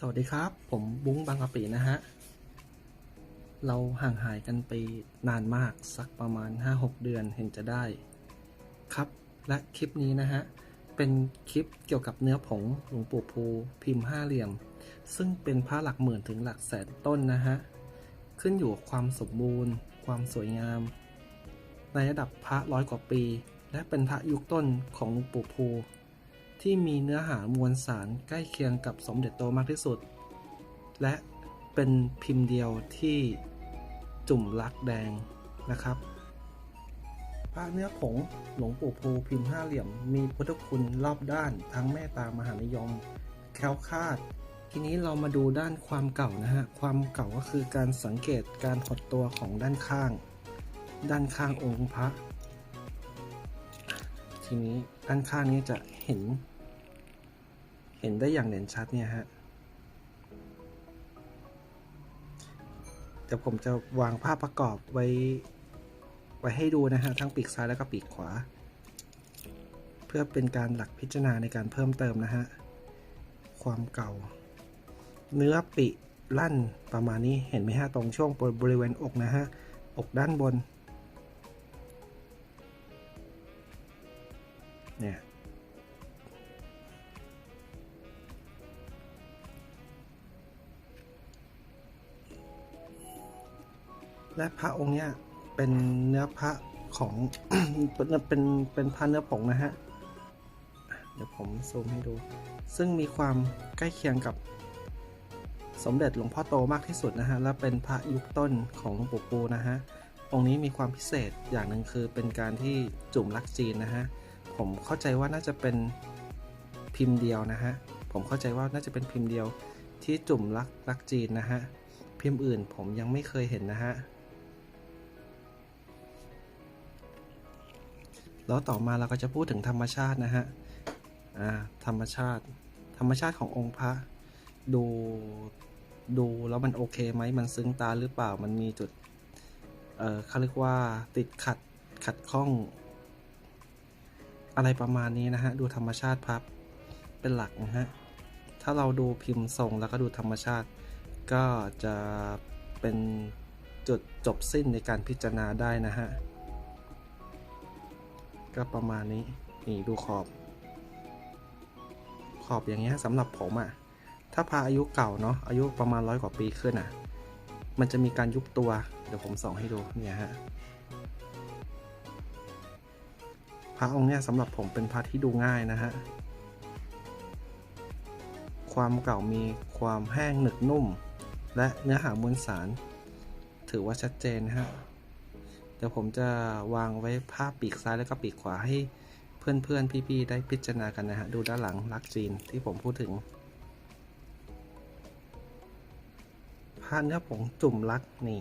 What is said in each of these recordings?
สวัสดีครับ ผมบุ้งบางกะปินะฮะ เราห่างหายกันไปนานมากสักประมาณ 5-6 เดือนเห็นจะได้ ครับและคลิปนี้นะฮะ เป็นคลิปเกี่ยวกับเนื้อผงหลวงปู่ภูพิมพ์ห้าเหลี่ยม ซึ่งเป็นพระหลักหมื่นถึงหลักแสนต้นนะฮะ ขึ้นอยู่กับความสมบูรณ์ ความสวยงาม ในระดับพระร้อยกว่าปี และเป็นพระยุคต้นของหลวงปู่ภู ที่มีเนื้อหามวลสารใกล้เคียงกับสมเด็จโตมากที่สุด และเป็นพิมพ์เดียวที่จุ่มลักแดงนะครับพระเนื้อผงหลวงปู่ภูพิมพ์ห้าเหลี่ยม มีพุทธคุณรอบด้านทั้งเมตตามหานิยม แคล้วคลาด ทีนี้เรามาดูด้านความเก่านะฮะ ความเก่าก็คือการสังเกตการหดตัวของด้านข้าง ด้านข้างองค์พระ ทีนี้ด้านข้างนี้จะเห็น เห็นได้อย่างเด่นชัดเนี่ยฮะเดี๋ยวผมจะวางภาพประกอบไว้ ไว้ให้ดูนะฮะ ทั้งปีกซ้ายแล้วก็ปีกขวา เพื่อเป็นการหลักพิจารณาในการเพิ่มเติมนะฮะ ความเก่า เนื้อปิลั่นประมาณนี้เห็นไหมฮะ ตรงช่วงบริเวณอกนะฮะ อกด้านบน เนี่ยและพระองค์เนี้ยเป็นเนื้อพระของเป็นเป็นเป็นพระเนื้อผงนะฮะ เดี๋ยวผมซูมให้ดู ซึ่งมีความใกล้เคียงกับสมเด็จหลวงพ่อโตมากที่สุดนะฮะ และเป็นพระยุคต้นของหลวงปู่ปูนะฮะ องค์นี้มีความพิเศษอย่างหนึ่งคือเป็นการที่จุ่มลักจีนนะฮะ ผมเข้าใจว่าน่าจะเป็นพิมพ์เดียวนะฮะ ผมเข้าใจว่าน่าจะเป็นพิมพ์เดียวที่จุ่มลักลักจีนนะฮะ พิมพ์อื่นผมยังไม่เคยเห็นนะฮะ แล้วต่อมาเราก็จะพูดถึงธรรมชาตินะฮะ อ่า ธรรมชาติ ธรรมชาติขององค์พระ ดู ดูแล้วมันโอเคไหม มันซึ้งตาหรือเปล่า มันมีจุด เอ่อเขาเรียกว่าติดขัดขัดข้อง อะไรประมาณนี้นะฮะ ดูธรรมชาติพับเป็นหลักนะฮะ ถ้าเราดูพิมพ์ทรงแล้วก็ดูธรรมชาติ ก็จะเป็นจุดจบสิ้นในการพิจารณาได้นะฮะ ก็ประมาณนี้ นี่ดูขอบ ขอบอย่างเงี้ยสำหรับผมอะ่ะ ถ้าพาอายุเก่าเนาะ อายุประมาณร้อยกว่าปีขึ้นอะ่ะ มันจะมีการยุบตัว เดี๋ยวผมส่องให้ดูเนี่ยฮะ พระองค์เนี่ยสำหรับผมเป็นพระที่ดูง่ายนะฮะ ความเก่ามีความแห้งหนึบนุ่ม และเนื้อหามวลสาร ถือว่าชัดเจนนะฮะ เดี๋ยวผมจะวางไว้ภาพปีกซ้ายแล้วก็ปีกขวาให้เพื่อนๆ พี่ๆ ได้พิจารณากันนะฮะ ดูด้านหลังลักจีนที่ผมพูดถึงผ้าเนื้อผงจุ่มลักนี่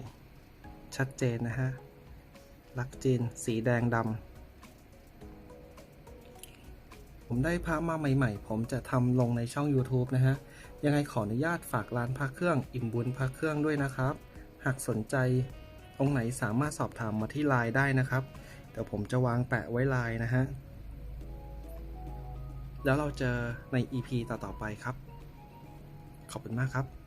ชัดเจนนะฮะ ลักจีนสีแดงดำ ผมได้พระมาใหม่ๆ ผมจะทำลงในช่อง YouTube นะฮะ ยังไงขออนุญาตฝากร้านพระเครื่องอิ่มบุญพระเครื่องด้วยนะครับ หากสนใจองค์ไหนสามารถสอบถามมาที่ไลน์ได้นะครับ เดี๋ยวผมจะวางแปะไว้ไลน์นะฮะ แล้วเราเจอใน EP ต่อๆไปครับ ขอบคุณมากครับ